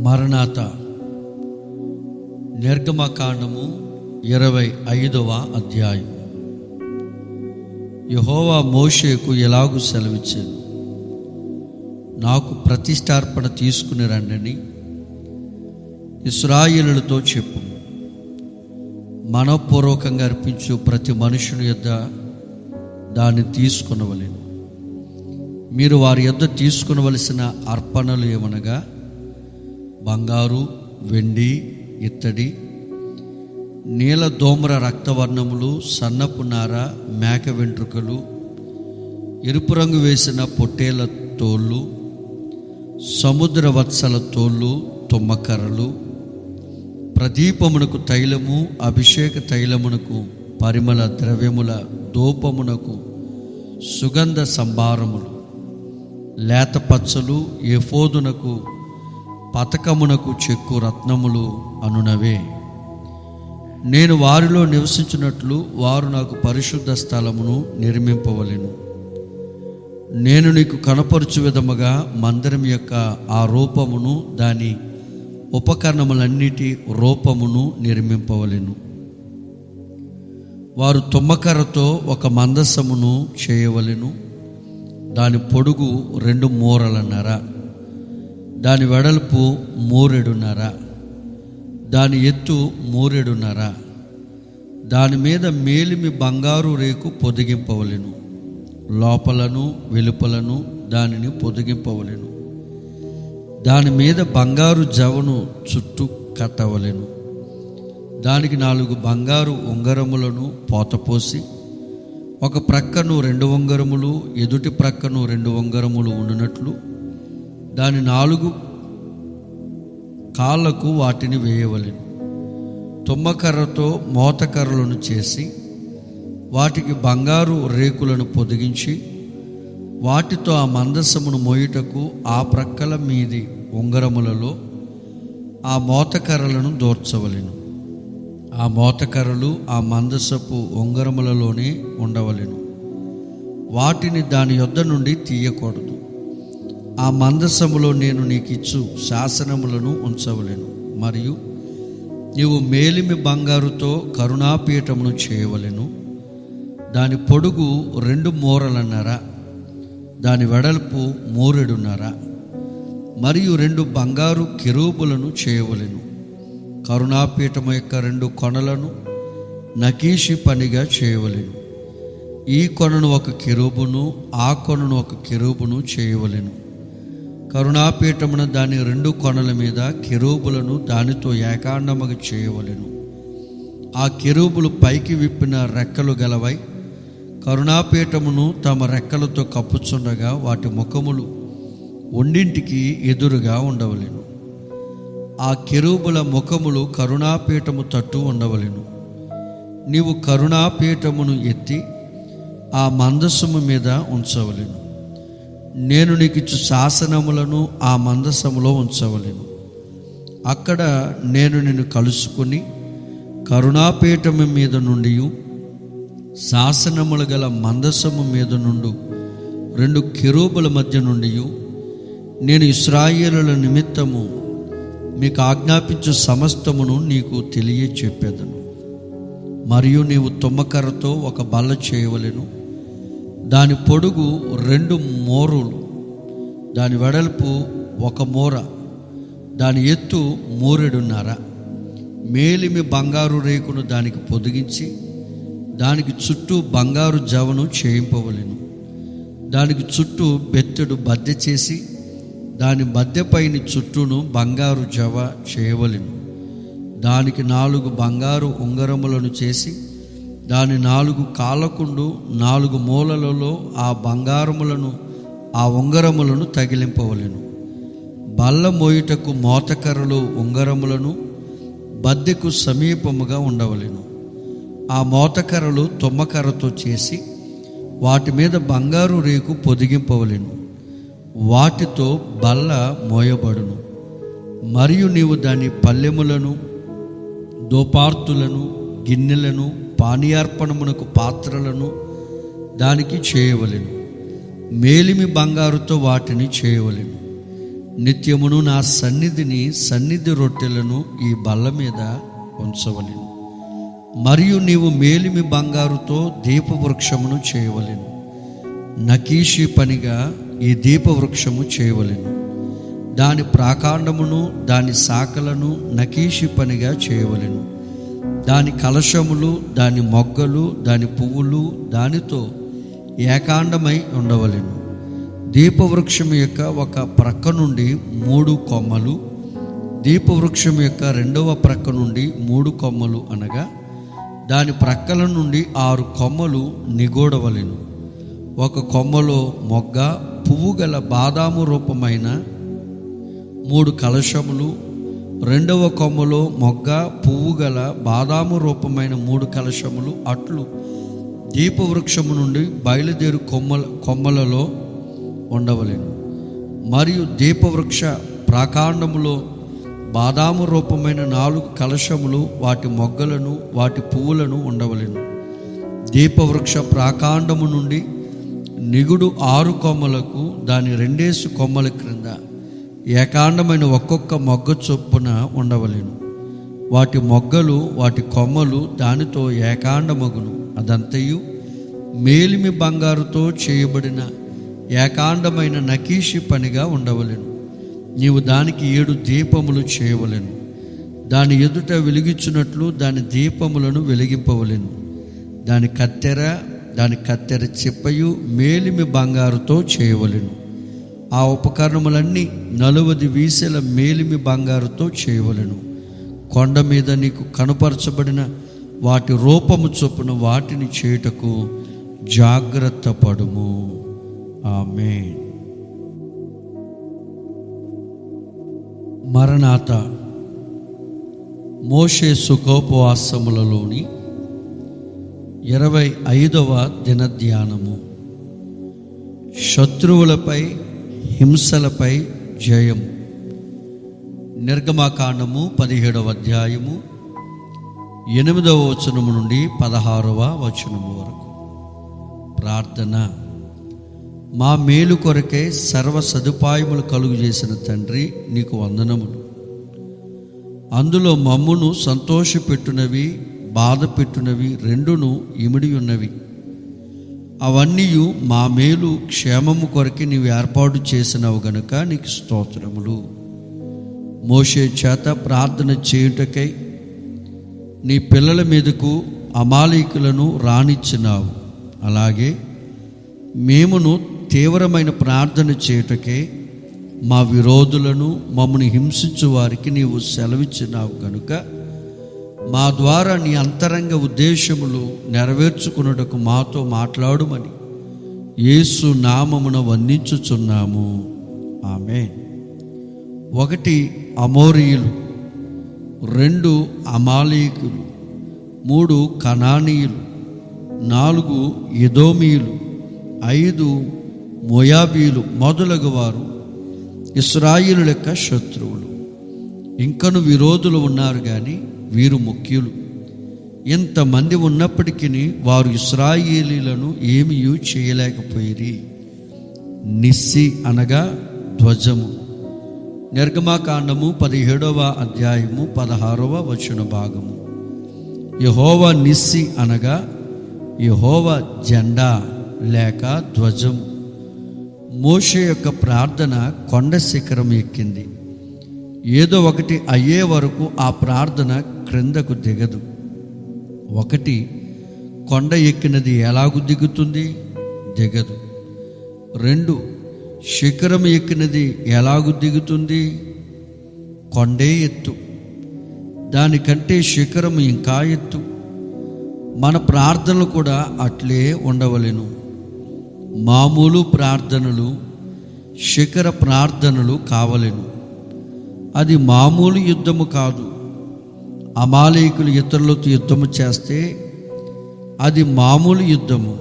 మరణాత. నిర్గమకాండము ఇరవై ఐదవ అధ్యాయం. యహోవా మోషేకు ఎలాగూ సెలవిచ్చాను నాకు ప్రతిష్టార్పణ తీసుకుని రండని ఇస్రాయిలులతో చెప్పు. మనపూర్వకంగా అర్పించు ప్రతి మనుషుని యొద్ద దాన్ని తీసుకునవలేను. మీరు వారి యొద్ద తీసుకునవలసిన అర్పణలు ఏమనగా బంగారు వెండి ఇత్తడి నీల దోమర రక్తవర్ణములు సన్నపు నార మేక వెంట్రుకలు ఎరుపు రంగు వేసిన పొట్టేల తోళ్ళు సముద్ర వత్సల తోళ్ళు తుమ్మకర్రలు ప్రదీపమునకు తైలము అభిషేక తైలమునకు పరిమళ ద్రవ్యముల దూపమునకు సుగంధ సంభారములు లేత పచ్చలు ఎఫోదునకు పతకమునకు చెక్కు రత్నములు అనునవే. నేను వారిలో నివసించినట్లు వారు నాకు పరిశుద్ధ స్థలమును నిర్మింపవలెను. నేను నీకు కనపరచు విధముగా మందిరం యొక్క ఆ రూపమును దాని ఉపకరణములన్నిటి రూపమును నిర్మింపవలెను. వారు తుమ్మకర్రతో ఒక మందసమును చేయవలెను. దాని పొడుగు రెండు మూరలన్నర. దాని వెడల్పు మూరెడున్నర. దాని ఎత్తు మూరెడున్నర. దాని మీద మేలిమి బంగారు రేకు పొదిగింపవలెను. లోపలను వెలుపలను దానిని పొదిగింపవలెను. దాని మీద బంగారు జవను చుట్టూ కట్టవలెను. దానికి నాలుగు బంగారు ఉంగరములను పోతపోసి ఒక ప్రక్కను రెండు ఉంగరములు ఎదుటి ప్రక్కను రెండు ఉంగరములు ఉండినట్లు దాని నాలుగు కాళ్ళకు వాటిని వేయవలెను. తుమ్మకర్రతో మోతకర్రలను చేసి వాటికి బంగారు రేకులను పొదిగించి వాటితో ఆ మందసమును మోయుటకు ఆ ప్రక్కల మీది ఉంగరములలో ఆ మోతకర్రలను దోర్చవలెను. ఆ మోతకర్రలు ఆ మందసపు ఉంగరములలోనే ఉండవలెను. వాటిని దాని యొద్ద నుండి తీయకూడదు. ఆ మందసములో నేను నీకు ఇచ్చు శాసనములను ఉంచవలెను. మరియు నీవు మేలిమి బంగారుతో కరుణాపీఠమును చేయవలెను. దాని పొడుగు రెండు మూరలన్నర దాని వెడల్పు మూరెడున్నర మరియు రెండు బంగారు కెరూబులను చేయవలెను. కరుణాపీఠం యొక్క రెండు కొనలను నకీషి పనిగా చేయవలెను. ఈ కొనను ఒక కెరూబును ఆ కొనను ఒక కెరూబును చేయవలెను. కరుణాపీఠమున దాని రెండు కొనల మీద కెరూబులను దానితో ఏకాండముగా చేయవలెను. ఆ కెరూబులు పైకి విప్పిన రెక్కలు గలవై కరుణాపీఠమును తమ రెక్కలతో కప్పుచుండగా వాటి ముఖములు ఒండింటికి ఎదురుగా ఉండవలెను. ఆ కెరూబుల ముఖములు కరుణాపీఠము తట్టు ఉండవలెను. నీవు కరుణాపీఠమును ఎత్తి ఆ మందస్సుము మీద ఉంచవలెను. నేను నీకు ఇచ్చు శాసనములను ఆ మందసములో ఉంచవలెను. అక్కడ నేను నిన్ను కలుసుకొని కరుణాపీఠము మీద నుండి శాసనములు గల మందసము మీద నుండి రెండు కెరూబుల మధ్య నుండి నేను ఇస్రాయేలుల నిమిత్తము మీకు ఆజ్ఞాపించు సమస్తమును నీకు తెలియ చెప్పేదను మరియు నీవు తుమ్మకర్రతో ఒక బల్ల చేయవలెను. దాని పొడుగు రెండు మోరులు దాని వెడల్పు ఒక మోర దాని ఎత్తు మోరెడున్నార. మేలిమి బంగారు రేకును దానికి పొదిగించి దానికి చుట్టూ బంగారు జవను చేయింపవలెను. దానికి చుట్టూ బెత్తెడు బద్దె చేసి దాని బద్దెపైన చుట్టూను బంగారు జవ చేయవలెను. దానికి నాలుగు బంగారు ఉంగరములను చేసి దాని నాలుగు కాలకుండు నాలుగు మూలలలో ఆ బంగారములను ఆ ఉంగరములను తగిలింపవలెను. బల్ల మోయుటకు మోతకర్రలు ఉంగరములను బద్దెకు సమీపముగా ఉండవలెను. ఆ మోతకర్రలు తుమ్మకర్రతో చేసి వాటి మీద బంగారు రేకు పొదిగింపవలెను. వాటితో బల్ల మోయబడును. మరియు నీవు దాని పల్లెములను దోపార్తులను గిన్నెలను పానీయార్పణమునకు పాత్రలను దానికి చేయవలెను. మేలిమి బంగారుతో వాటిని చేయవలెను. నిత్యమును నా సన్నిధిని సన్నిధి రొట్టెలను ఈ బల్ల మీద ఉంచవలెను. మరియు నీవు మేలిమి బంగారుతో దీపవృక్షమును చేయవలెను. నకీషి పనిగా ఈ దీపవృక్షము చేయవలెను. దాని ప్రాకాండమును దాని శాఖలను నకీషి పనిగా చేయవలెను. దాని కలశములు దాని మొగ్గలు దాని పువ్వులు దానితో ఏకాండమై ఉండవలెను. దీపవృక్షం యొక్క ఒక ప్రక్క నుండి మూడు కొమ్మలు దీపవృక్షం యొక్క రెండవ ప్రక్క నుండి మూడు కొమ్మలు అనగా దాని ప్రక్కల నుండి ఆరు కొమ్మలు నిగూడవలెను ఒక కొమ్మలో మొగ్గ పువ్వు గల బాదాము రూపమైన మూడు కలశములు రెండవ కొమ్మలో మొగ్గ పువ్వు గల బాదాము రూపమైన మూడు కలశములు అట్లు దీపవృక్షము నుండి బయలుదేరు కొమ్మల కొమ్మలలో ఉండవలెను. మరియు దీపవృక్ష ప్రాకాండములో బాదాము రూపమైన నాలుగు కలశములు వాటి మొగ్గలను వాటి పువ్వులను ఉండవలెను. దీపవృక్ష ప్రాకాండము నుండి నిగుడు ఆరు కొమ్మలకు దాని రెండేసు కొమ్మల క్రింద ఏకాండమైన ఒక్కొక్క మొగ్గ చొప్పున ఉండవలెను. వాటి మొగ్గలు వాటి కొమ్మలు దానితో ఏకాండమగును. అదంతయు మేలిమి బంగారుతో చేయబడిన ఏకాండమైన నకీషి పనిగా ఉండవలెను. నీవు దానికి ఏడు దీపములు చేయవలెను. దాని ఎదుట వెలిగించినట్లు దాని దీపములను వెలిగింపవలెను. దాని కత్తెర దాని కత్తెర చిప్పయు మేలిమి బంగారుతో చేయవలెను. ఆ ఉపకరణములన్నీ నలువది వీసెల మేలిమి బంగారుతో చేయవలెను. కొండ మీద నీకు కనపరచబడిన వాటి రూపము చొప్పున వాటిని చేయుటకు జాగ్రత్త పడుము. ఆమె మరణాత మోషే సుఖోపవాసములలోని ఇరవై ఐదవ దినధ్యానము. శత్రువులపై హింసలపై జయము నిర్గమకాండము పదిహేడవ అధ్యాయము ఎనిమిదవ వచనము నుండి పదహారవ వచనము వరకు. ప్రార్థన. మా మేలు కొరకే సర్వ సదుపాయములు కలుగు చేసిన తండ్రి నీకు వందనములు. అందులో మమ్మును సంతోషపెట్టునవి బాధ పెట్టునవి రెండును ఇమిడి ఉన్నవి. అవన్నీ మా మేలు క్షేమము కొరకు నీవు ఏర్పాటు చేసినవు గనుక నీకు స్తోత్రములు. మోషే చేత ప్రార్థన చేయుటకై నీ పిల్లల మీదకు అమాలీకులను రానిచ్చినావు అలాగే మేమును తీవ్రమైన ప్రార్థన చేయుటకే మా విరోధులను మమ్మల్ని హింసించు వారికి నీవు సెలవిచ్చినావు కనుక మా ద్వారా నీ అంతరంగ ఉద్దేశములు నెరవేర్చుకున్నటకు మాతో మాట్లాడుమని యేసు నామమున వర్ణించుచున్నాము ఆమె ఒకటి అమోరియులు రెండు అమాలీకులు మూడు కనానీయులు నాలుగు ఎదోమీయులు ఐదు మోయాబీలు మొదలగు వారు ఇస్రాయిలు లెక్క శత్రువులు. ఇంకను విరోధులు ఉన్నారు కానీ వీరు ముఖ్యులు. ఇంతమంది ఉన్నప్పటికీ వారు ఇస్రాయేలీలను ఏమీ చేయలేకపోయిరి. నిస్సి అనగా ధ్వజము. నిర్గమాకాండము పదిహేడవ అధ్యాయము పదహారవ వచన భాగము. యహోవ నిస్సి అనగా యహోవ జెండా లేక ధ్వజం మోషే యొక్క ప్రార్థన కొండ శిఖరం ఎక్కింది. ఏదో ఒకటి అయ్యే వరకు ఆ ప్రార్థన క్రిందకు దిగదు. ఒకటి కొండ ఎక్కినది ఎలాగు దిగుతుంది? దిగదు. రెండు శిఖరం ఎక్కినది ఎలాగు దిగుతుంది? కొండే ఎత్తు. దానికంటే శిఖరం ఇంకా ఎత్తు. మన ప్రార్థనలు కూడా అట్లే ఉండవలెను. మామూలు ప్రార్థనలు శిఖర ప్రార్థనలు కావలెను. అది మామూలు యుద్ధము కాదు. అమాలేకులు ఇతరులతో యుద్ధము చేస్తే అది మామూలు యుద్ధము.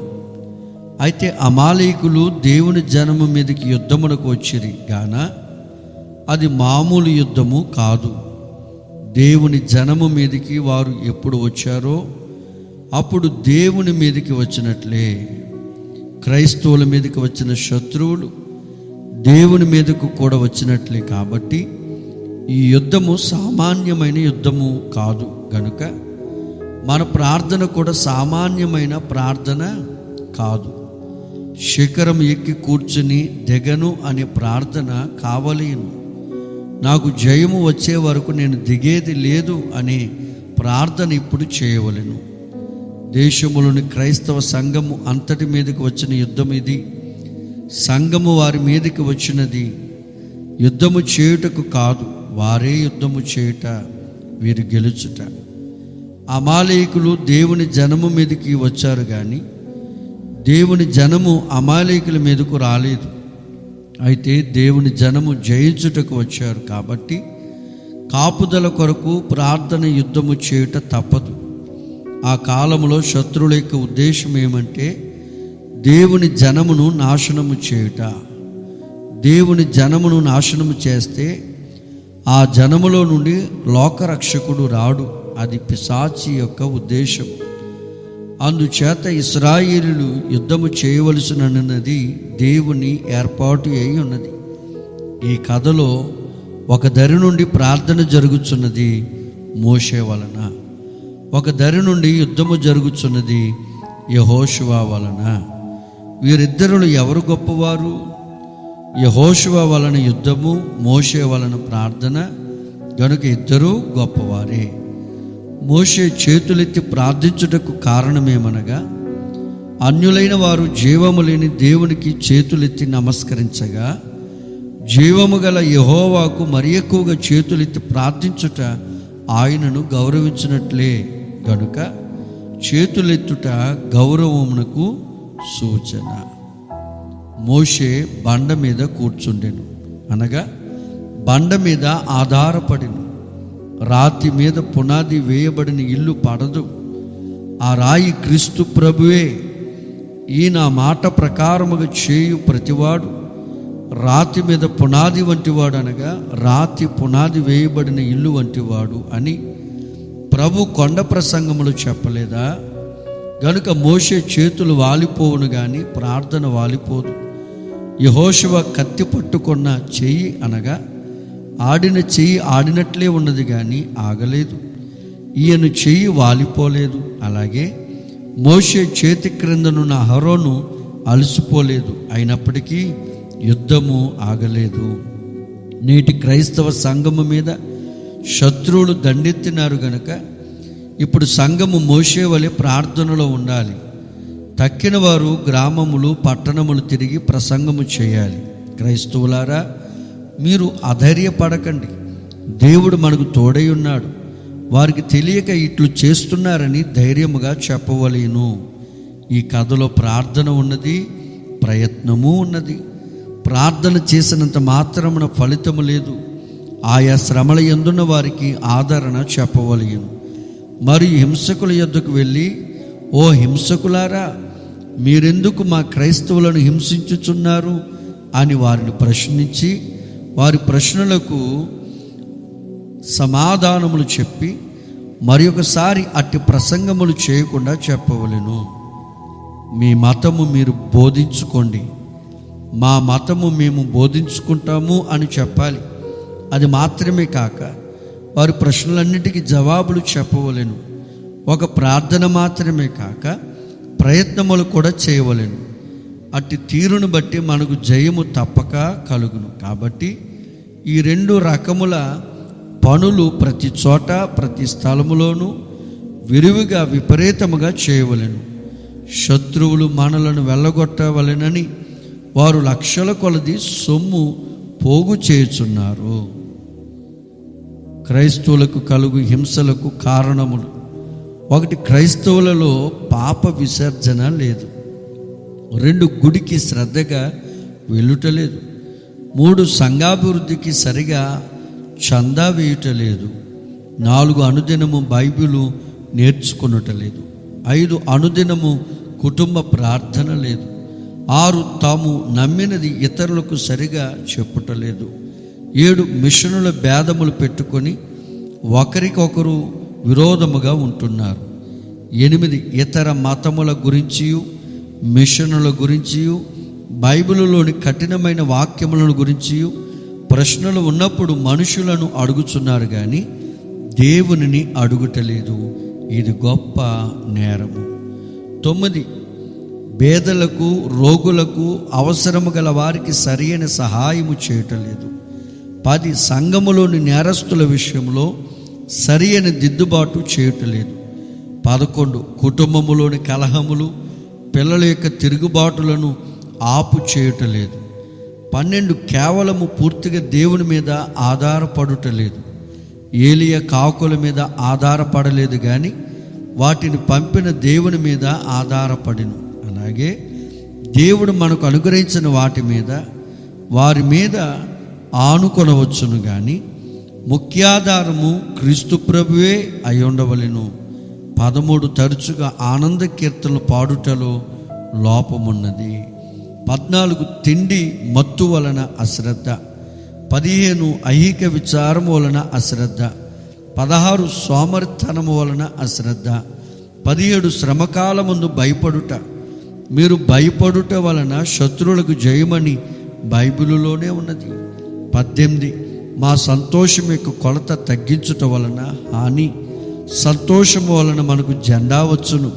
అయితే అమాలేకులు దేవుని జనము మీదకి యుద్ధమునకు వచ్చిరి గాన అది మామూలు యుద్ధము కాదు. దేవుని జనము మీదకి వారు ఎప్పుడు వచ్చారో అప్పుడు దేవుని మీదకి వచ్చినట్లే. క్రైస్తవుల మీదకి వచ్చిన శత్రువులు దేవుని మీదకు కూడా వచ్చినట్లే కాబట్టి ఈ యుద్ధము సామాన్యమైన యుద్ధము కాదు గనుక మన ప్రార్థన కూడా సామాన్యమైన ప్రార్థన కాదు. శిఖరం ఎక్కి కూర్చుని దిగను అనే ప్రార్థన కావలేను నాకు జయము వచ్చే వరకు నేను దిగేది లేదు అనే ప్రార్థన ఇప్పుడు చేయవలెను. దేశములోని క్రైస్తవ సంఘము అంతటి మీదకి వచ్చిన యుద్ధం ఇది. సంఘము వారి మీదకి వచ్చినది యుద్ధము చేయుటకు కాదు. వారే యుద్ధము చేయుట వీరు గెలుచుట. అమాలేకులు దేవుని జనము మీదకి వచ్చారు కానీ దేవుని జనము అమాలేకుల మీదకు రాలేదు. అయితే దేవుని జనము జయించుటకు వచ్చారు కాబట్టి కాపుదల కొరకు ప్రార్థన యుద్ధము చేయుట తప్పదు. ఆ కాలంలో శత్రువుల యొక్క ఉద్దేశం ఏమంటే దేవుని జనమును నాశనము చేయుట. దేవుని జనమును నాశనము చేస్తే ఆ జనములో నుండి లోకరక్షకుడు రాడు. అది పిశాచి యొక్క ఉద్దేశం. అందుచేత ఇస్రాయిలు యుద్ధము చేయవలసినది దేవుని ఏర్పాటు అయి ఉన్నది. ఈ కథలో ఒక దరి నుండి ప్రార్థన జరుగుతున్నది మోషే వలన. ఒక దరి నుండి యుద్ధము జరుగుతున్నది యహోశివా వలన. వీరిద్దరులు ఎవరు గొప్పవారు? యహోశువ వలన యుద్ధము మోషే వలన ప్రార్థన గనుక ఇద్దరూ గొప్పవారే. మోషే చేతులెత్తి ప్రార్థించుటకు కారణమేమనగా అన్యులైన వారు జీవము లేని దేవునికి చేతులెత్తి నమస్కరించగా జీవము గల యహోవాకు మరి ఎక్కువగా చేతులెత్తి ప్రార్థించుట ఆయనను గౌరవించినట్లే. గనుక చేతులెత్తుట గౌరవమునకు సూచన. మోషే బండ మీద కూర్చుండెను. అనగా బండ మీద ఆధారపడిను. రాతి మీద పునాది వేయబడిన ఇల్లు పడదు. ఆ రాయి క్రీస్తు ప్రభువే. ఈయన మాట ప్రకారముగా చేయు ప్రతివాడు. రాతి మీద పునాది వంటివాడు అనగా రాతి పునాది వేయబడిన ఇల్లు వంటివాడు అని ప్రభు కొండ ప్రసంగములు చెప్పలేదా? గనుక మోసే చేతులు వాలిపోవును కానీ ప్రార్థన వాలిపోదు. యహోశివ కత్తి పట్టుకున్న చెయ్యి అనగా ఆడిన చెయ్యి ఆడినట్లే ఉన్నది కానీ ఆగలేదు. ఈయన చెయ్యి వాలిపోలేదు. అలాగే మోషే చేతి క్రిందనున్న హరోను అలసిపోలేదు. అయినప్పటికీ యుద్ధము ఆగలేదు. నేటి క్రైస్తవ సంఘము మీద శత్రువులు దండెత్తినారు గనుక ఇప్పుడు సంఘము మోసే వలె ప్రార్థనలో ఉండాలి. తక్కిన వారు గ్రామములు పట్టణములు తిరిగి ప్రసంగము చేయాలి. క్రైస్తవులారా మీరు అధైర్యపడకండి. దేవుడు మనకు తోడై ఉన్నాడు. వారికి తెలియక ఇట్లు చేస్తున్నారని ధైర్యముగా చెప్పవలేను. ఈ కథలో ప్రార్థన ఉన్నది ప్రయత్నము ఉన్నది. ప్రార్థన చేసినంత మాత్రమున ఫలితము లేదు. ఆయా శ్రమల ఎందున్న వారికి ఆదరణ చెప్పవలేను. మరియు హింసకుల యొద్దకు వెళ్ళి ఓ హింసకులారా మీరెందుకు మా క్రైస్తవులను హింసించుచున్నారు అని వారిని ప్రశ్నించి వారి ప్రశ్నలకు సమాధానములు చెప్పి మరి ఒకసారి అట్టి ప్రసంగములు చేయకుండా చెప్పవలెను. మీ మతము మీరు బోధించుకోండి. మా మతము మేము బోధించుకుంటాము అని చెప్పాలి. అది మాత్రమే కాక వారి ప్రశ్నలన్నిటికీ జవాబులు చెప్పవలెను. ఒక ప్రార్థన మాత్రమే కాక ప్రయత్నములు కూడా చేయవలెను. అట్టి తీరును బట్టి మనకు జయము తప్పక కలుగును. కాబట్టి ఈ రెండు రకముల పనులు ప్రతి చోట ప్రతి స్థలములోనూ విరివిగా విపరీతముగా చేయవలెను. శత్రువులు మనలను వెళ్ళగొట్టవలెనని వారు లక్షల కొలది సొమ్ము పోగు చేయుచున్నారు. క్రైస్తవులకు కలుగు హింసలకు కారణములు. ఒకటి క్రైస్తవులలో పాప విసర్జన లేదు. రెండు గుడికి శ్రద్ధగా వెళ్ళుటలేదు. మూడు సంఘాభివృద్ధికి సరిగా చందా వేయుటలేదు. నాలుగు అనుదినము బైబిలు నేర్చుకునటలేదు. ఐదు అనుదినము కుటుంబ ప్రార్థన లేదు. ఆరు తాము నమ్మినది ఇతరులకు సరిగా చెప్పుటలేదు. ఏడు మిషనుల భేదములు పెట్టుకొని ఒకరికొకరు విరోధముగా ఉంటున్నారు. ఎనిమిది ఇతర మతముల గురించియు మిషనుల గురించియు బైబిలులోని కఠినమైన వాక్యములను గురించి ప్రశ్నలు ఉన్నప్పుడు మనుషులను అడుగుచున్నారు కానీ దేవునిని అడుగుటలేదు. ఇది గొప్ప నేరము. తొమ్మిది పేదలకు రోగులకు అవసరము గల వారికి సరైన సహాయము చేయటలేదు. పది సంఘములోని నేరస్తుల విషయంలో సరి అయిన దిద్దుబాటు చేయటలేదు. పదకొండు కుటుంబములోని కలహములు పిల్లల యొక్క తిరుగుబాటులను ఆపు చేయటలేదు. పన్నెండు కేవలము పూర్తిగా దేవుని మీద ఆధారపడుటలేదు. ఏలియ కాకుల మీద ఆధారపడలేదు కానీ వాటిని పంపిన దేవుని మీద ఆధారపడిను. అలాగే దేవుడు మనకు అనుగ్రహించిన వాటి మీద వారి మీద ఆనుకొనవచ్చును కానీ ముఖ్యాధారము క్రీస్తు ప్రభువే అయి ఉండవలను పదమూడు తరచుగా ఆనంద కీర్తనలు పాడుటలో లోపమున్నది. పద్నాలుగు తిండి మత్తు వలన అశ్రద్ధ. పదిహేను ఐహిక విచారము వలన అశ్రద్ధ. పదహారు సోమరితనము వలన అశ్రద్ధ. పదిహేడు శ్రమకాలముందు భయపడుట. మీరు భయపడుట వలన శత్రువులకు జయమని బైబిలులోనే ఉన్నది. పద్దెనిమిది మా సంతోషం యొక్క కొలత తగ్గించుట వలన హాని సంతోషము వలన మనకు జెండా వచ్చును.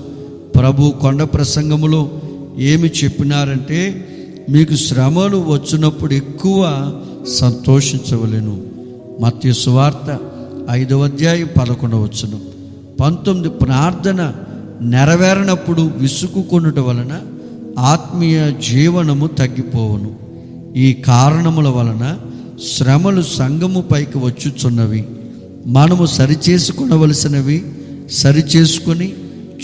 ప్రభు కొండ ప్రసంగములో ఏమి చెప్పినారంటే మీకు శ్రమలు వచ్చినప్పుడు ఎక్కువ సంతోషించవలెను. మత్య సువార్త ఐదవ అధ్యాయం పదకొండవ వచ్చును పంతొమ్మిది ప్రార్థన నెరవేరనప్పుడు విసుగుకొనుట వలన ఆత్మీయ జీవనము తగ్గిపోవను. ఈ కారణముల వలన శ్రమలు సంఘము పైకి వచ్చుచున్నవి. మనము సరిచేసుకునవలసినవి సరిచేసుకొని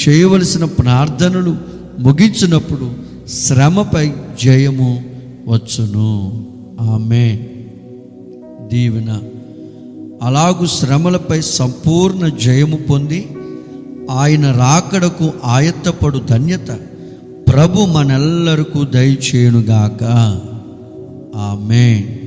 చేయవలసిన ప్రార్థనలు ముగించినప్పుడు శ్రమపై జయము వచ్చును. ఆమె దీవెన. అలాగు శ్రమలపై సంపూర్ణ జయము పొంది ఆయన రాకడకు ఆయత్తపడు ధన్యత ప్రభు మనెల్లరకు దయచేయునుగాక. ఆమె